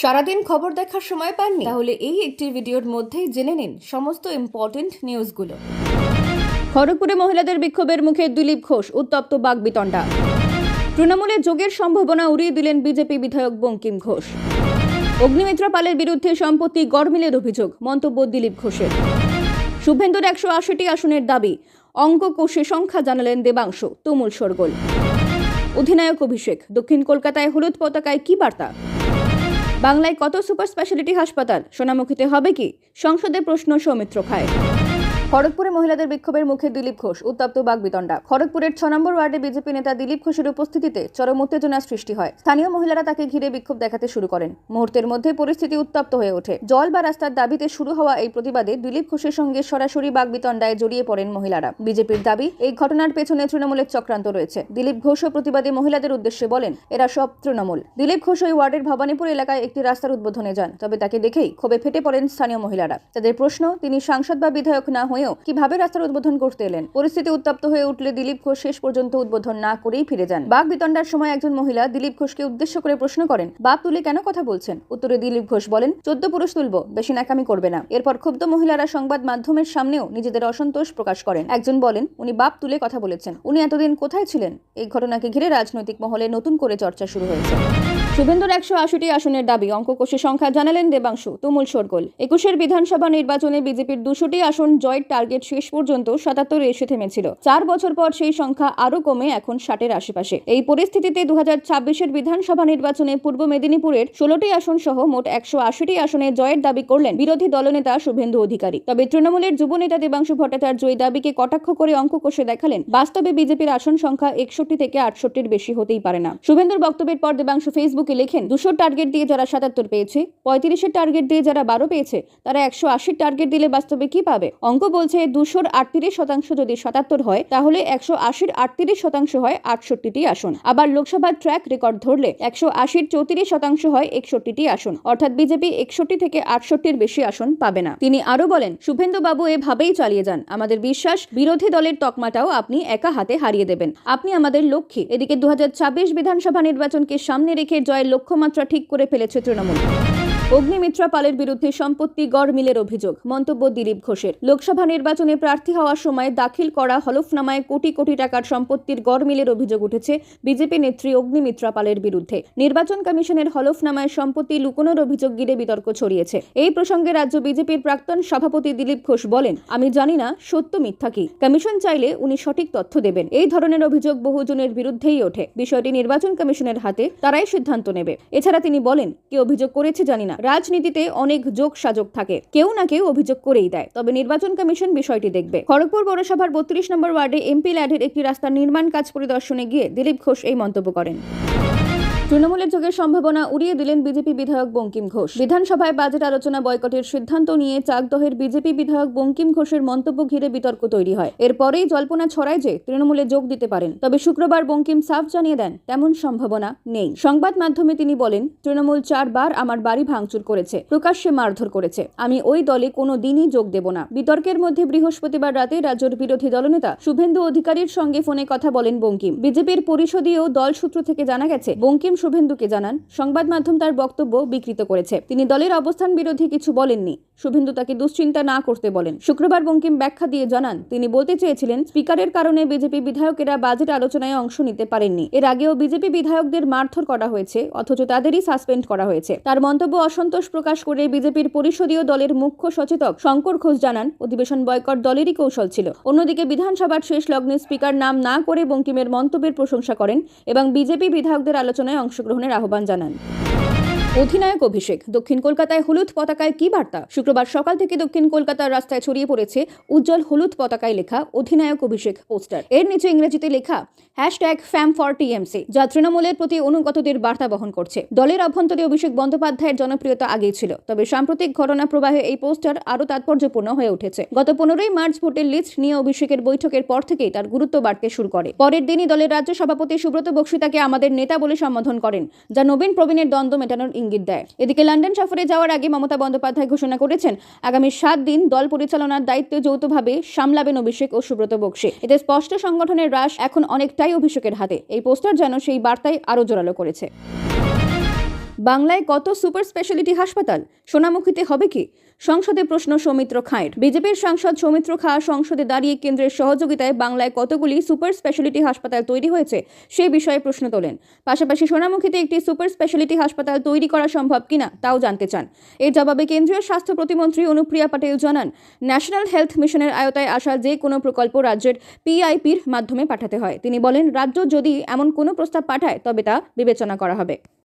সারাদিন খবর দেখার সময় পাননি? তাহলে এই একটি ভিডিওর মধ্যেই জেনে নিন সমস্ত ইম্পর্টেন্ট নিউজগুলো খড়গপুরে মহিলাদের বিক্ষোভের মুখে দিলীপ ঘোষ, উত্তপ্ত বাগবিতণ্ডা। তৃণমূলে যোগের সম্ভাবনা উড়িয়ে দিলেন বিজেপি বিধায়ক বঙ্কিম ঘোষ। অগ্নিমিত্র পালের বিরুদ্ধে সম্পত্তি গড়মিলের অভিযোগ, মন্তব্য দিলীপ ঘোষের। শুভেন্দুর একশো আশিটি আসনের দাবি, অঙ্ক কোষে সংখ্যা জানালেন দেবাংশু, তুমুল সরগোল অধিনায়ক অভিষেক, দক্ষিণ কলকাতায় হলুদ পতাকায় কি বার্তা? বাংলায় কত সুপার স্পেশালিটি হাসপাতাল? সোনামুখীতে হবে কি? সংসদে প্রশ্ন সৌমিত্র খায়। খড়গপুরে মহিলাদের বিক্ষোভের মুখে দিলীপ ঘোষ, উত্তপ্ত বাগবিতণ্ডা। খড়গপুরের ছ নম্বর ওয়ার্ডে বিজেপি নেতা দিলীপ ঘোষের উপস্থিতিতে চরম উত্তেজনার সৃষ্টি হয়। স্থানীয় মহিলারা তাকে ঘিরে বিক্ষোভ দেখাতে শুরু করেন। মুহূর্তের মধ্যে পরিস্থিতি উত্তপ্ত হয়ে ওঠে। জল বা রাস্তার দাবিতে শুরু হওয়া এই প্রতিবাদে দিলীপ ঘোষের সঙ্গে সরাসরি বাগবিতণ্ডায় জড়িয়ে পড়েন মহিলারা। বিজেপির দাবি, এই ঘটনার পেছনে তৃণমূলের চক্রান্ত রয়েছে। দিলীপ ঘোষও প্রতিবাদী মহিলাদের উদ্দেশ্যে বলেন, এরা সব তৃণমূল। দিলীপ ঘোষ ওই ওয়ার্ডের ভবানীপুর এলাকায় একটি রাস্তার উদ্বোধনে যান, তবে তাকে দেখেই ক্ষোভে ফেটে পড়েন স্থানীয় মহিলারা। তাদের প্রশ্ন, তিনি সাংসদ বা বিধায়ক না হয়েও কীভাবে রাস্তার উদ্বোধন করতে এলেন? পরিস্থিতি উত্তপ্ত হয়ে উঠলে দিলীপ ঘোষ শেষ পর্যন্ত উদ্বোধন না করেই ফিরে যান। বাঘ বিতণ্ডার সময় একজন মহিলা দিলীপ ঘোষকে উদ্দেশ্য করে প্রশ্ন করেন, বাপ তুলে কেন কথা বলছেন? উত্তরে দিলীপ ঘোষ বলেন, চোদ্দ পুরুষ তুলবো, বেশি নাকামি করবে না। এরপর ক্ষুব্ধ মহিলারা সংবাদ মাধ্যমের সামনেও নিজেদের অসন্তোষ প্রকাশ করেন। একজন বলেন, উনি বাপ তুলে কথা বলেছেন। উনি এতদিন কোথায় ছিলেন? এই ঘটনাকে ঘিরে রাজনৈতিক মহলে নতুন করে চর্চা শুরু হয়েছে। শুভেন্দুর একশো আশিটি আসনের দাবি অঙ্ক কোষে সংখ্যা জানালেন দেবাংশু, তুমুল শোরগোল। একুশের বিধানসভা নির্বাচনে বিজেপির দুশোটি আসন জয়ের টার্গেট শেষ পর্যন্ত সাতাত্তরে এসে থেমেছিল। চার বছর পর সেই সংখ্যা আরও কমে এখন ষাটের আশেপাশে। এই পরিস্থিতিতে দু হাজার ছাব্বিশের বিধানসভা নির্বাচনে পূর্ব মেদিনীপুরের ষোলোটি আসন সহ মোট একশো আশিটি আসনে জয়ের দাবি করলেন বিরোধী দলনেতা শুভেন্দু অধিকারী। তবে তৃণমূলের যুবনেতা দেবাংশু ভট্টাচার্য এই দাবিকে কটাক্ষ করে অঙ্ক কষে দেখালেন, বাস্তবে বিজেপির আসন সংখ্যা একষট্টি থেকে আটষট্টির বেশি হতেই পারে না। শুভেন্দুর বক্তব্যের পর দেবাংশু ফেসবুকে লেখেন? দুশোর টার্গেট দিয়ে যারা সাতাত্তর পেয়েছে, পঁয়ত্রিশের টার্গেট দিয়ে যারা বারো পেয়েছে, তারা একশো আশির টার্গেট দিলে বাস্তবে কি পাবে? অঙ্ক বলছে দুশোর আটত্রিশ শতাংশ যদি সাতাত্তর হয়, তাহলে একশো আশির আটত্রিশ শতাংশ হয় আটষট্টিটি আসন। আবার লোকসভার ট্র্যাক রেকর্ড ধরলে, একশো আশির চৌত্রিশ শতাংশ হয় একষট্টিটি আসন। অর্থাৎ বিজেপি একষট্টি থেকে আটষট্টির বেশি আসন পাবে না। তিনি আরও বলেন শুভেন্দু বাবু এভাবেই চালিয়ে যান। আমাদের বিশ্বাস, বিরোধী দলের তকমাটাও আপনি একা হাতে হারিয়ে দেবেন। আপনি আমাদের লক্ষ্যে এদিকে দু হাজার ছাব্বিশ বিধানসভা নির্বাচনকে সামনে রেখে জয়ের লক্ষ্যমাত্রা ঠিক করে ফেলেছে তৃণমূল। অগ্নিমিত্রা পালের বিরুদ্ধে সম্পত্তি গড় মিলের অভিযোগ, মন্তব্য দিলীপ ঘোষের। লোকসভা নির্বাচনে প্রার্থী হওয়ার সময় দাখিল করা হলফনামায় কোটি কোটি টাকার সম্পত্তির গড় মিলের অভিযোগ উঠেছে বিজেপি নেত্রী অগ্নিমিত্রা পালের বিরুদ্ধে। নির্বাচন কমিশনের হলফনামায় সম্পত্তি লুকোনোর অভিযোগ ঘিরে বিতর্ক ছড়িয়েছে। এই প্রসঙ্গে রাজ্য বিজেপির প্রাক্তন সভাপতি দিলীপ ঘোষ বলেন, আমি জানি না সত্য মিথ্যা কি। কমিশন চাইলে উনি সঠিক তথ্য দেবেন। এই ধরনের অভিযোগ বহুজনের বিরুদ্ধেই ওঠে। বিষয়টি নির্বাচন কমিশনের হাতে, তারাই সিদ্ধান্ত নেবে। এছাড়া তিনি বলেন, কে অভিযোগ করেছে জানি না। রাজনীতিতে অনেক যোগ সাজক থাকে। কেউ না কেউ অভিযোগ করেই দেয়। তবে নির্বাচন কমিশন বিষয়টি দেখবে। খড়গপুর পৌরসভার বত্রিশ নম্বর ওয়ার্ডে এমপি ল্যাডের একটি রাস্তার নির্মাণ কাজ পরিদর্শনে গিয়ে দিলীপ ঘোষ এই মন্তব্য করেন। তৃণমূলের যোগের সম্ভাবনা উড়িয়ে দিলেন বিজেপি বিধায়ক বঙ্কিম ঘোষ। বিধানসভায় বাজেট আলোচনা বয়কটের সিদ্ধান্ত নিয়ে চাকদহের বিজেপি বিধায়ক বঙ্কিম ঘোষের মন্তব্য ঘিরে বিতর্ক তৈরি হয়। এরপরেই জল্পনা ছড়ায় যে তৃণমূলে যোগ দিতে পারেন। তবে শুক্রবার বঙ্কিম সাফ জানিয়ে দেন, তেমন সম্ভাবনা নেই। সংবাদ মাধ্যমে তিনি বলেন, তৃণমূল চারবার আমার বাড়ি ভাঙচুর করেছে, প্রকাশ্যে মারধর করেছে। আমি ওই দলে কোনো দিনই যোগ দেব না। বিতর্কের মধ্যে বৃহস্পতিবার রাতে রাজ্যের বিরোধী দলনেতা শুভেন্দু অধিকারীর সঙ্গে ফোনে কথা বলেন বঙ্কিম। বিজেপির পরিষদীয় দল সূত্র থেকে জানা গেছে, বঙ্কিম শুভেন্দুকে জানান, সংবাদ মাধ্যম তার বক্তব্য বিকৃত করেছে। তিনি দলের অবস্থান বিরোধী কিছু বলেননি। শুভেন্দু তাকে দুশ্চিন্তা না করতে বলেন। শুক্রবার বঙ্কিম ব্যাখ্যা দিয়ে জানান, তিনি বলতে চেয়েছিলেন, স্পিকারের কারণে বিজেপি বিধায়কেরা বাজেট আলোচনায় অংশ নিতে পারেননি। এর আগেও বিজেপি বিধায়কদের মারধর করা হয়েছে, অথচ তাদেরই সাসপেন্ড করা হয়েছে। তার মন্তব্য অসন্তোষ প্রকাশ করে বিজেপির পরিষদীয় দলের মুখ্য সচেতক শঙ্কর ঘোষ জানান, অধিবেশন বয়কট দলেরই কৌশল ছিল। অন্যদিকে বিধানসভার শেষ লগ্নে স্পিকার নাম না করে বঙ্কিমের মন্তব্যের প্রশংসা করেন এবং বিজেপি বিধায়কদের আলোচনায় অংশগ্রহণের আহ্বান জানান। অধিনায়ক অভিষেক। দক্ষিণ কলকাতায় হলুদ পতাকায় কি বার্তা? শুক্রবার সকাল থেকে দক্ষিণ কলকাতার রাস্তায় ছড়িয়ে পড়েছে উজ্জ্বল হলুদ পতাকায় লেখা অধিনায়ক অভিষেক পোস্টার। এর নিচে ইংরেজিতে লেখা হ্যাশট্যাগ ফ্যাম ফর টিএমসি যা তৃণমূলের প্রতি অনুগতদের বার্তা বহন করছে। দলের অভ্যন্তরে অভিষেক বন্দ্যোপাধ্যায়ের জনপ্রিয়তা আগেই ছিল, তবে সাম্প্রতিক ঘটনা প্রবাহে এই পোস্টার আরও তাৎপর্যপূর্ণ হয়ে উঠেছে। গত পনেরোই মার্চ ভোটের লিস্ট নিয়ে অভিষেকের বৈঠকের পর থেকেই তার গুরুত্ব বাড়তে শুরু করে। পরের দিনই দলের রাজ্য সভাপতি সুব্রত বক্সী তাকে আমাদের নেতা বলে সম্বোধন করেন, যা নবীন প্রবীণের দ্বন্দ্ব মেটানোর ইঙ্গিত দেয়। এদিকে লন্ডন সফরে যাওয়ার আগে মমতা বন্দ্যোপাধ্যায় ঘোষণা করেছেন, আগামী সাত দিন দল পরিচালনার দায়িত্ব যৌথভাবে সামলাবেন অভিষেক ও সুব্রত বক্সী। এতে স্পষ্ট সংগঠনের হ্রাস এখন অনেকটাই অভিষেকের হাতে। এই পোস্টার যেন সেই বার্তায় আরও জোরালো করেছে। বাংলায় কত সুপার স্পেশালিটি হাসপাতাল? সোনামুখীতে হবে কি? সংসদে প্রশ্ন সৌমিত্র খাঁয়ের। বিজেপির সাংসদ সৌমিত্র খাঁ সংসদে দাঁড়িয়ে কেন্দ্রের সহযোগিতায় বাংলায় কতগুলি সুপার স্পেশালিটি হাসপাতাল তৈরি হয়েছে, সে বিষয়ে প্রশ্ন তোলেন। পাশাপাশি সোনামুখীতে একটি সুপার স্পেশালিটি হাসপাতাল তৈরি করা সম্ভব কিনা, তাও জানতে চান। এর জবাবে কেন্দ্রীয় স্বাস্থ্য প্রতিমন্ত্রী অনুপ্রিয়া পাটেল জানান, ন্যাশনাল হেলথ মিশনের আয়তায় আসা যে কোনো প্রকল্প রাজ্যের পিআইপির মাধ্যমে পাঠাতে হয়। তিনি বলেন, রাজ্য যদি এমন কোনো প্রস্তাব পাঠায়, তবে তা বিবেচনা করা হবে।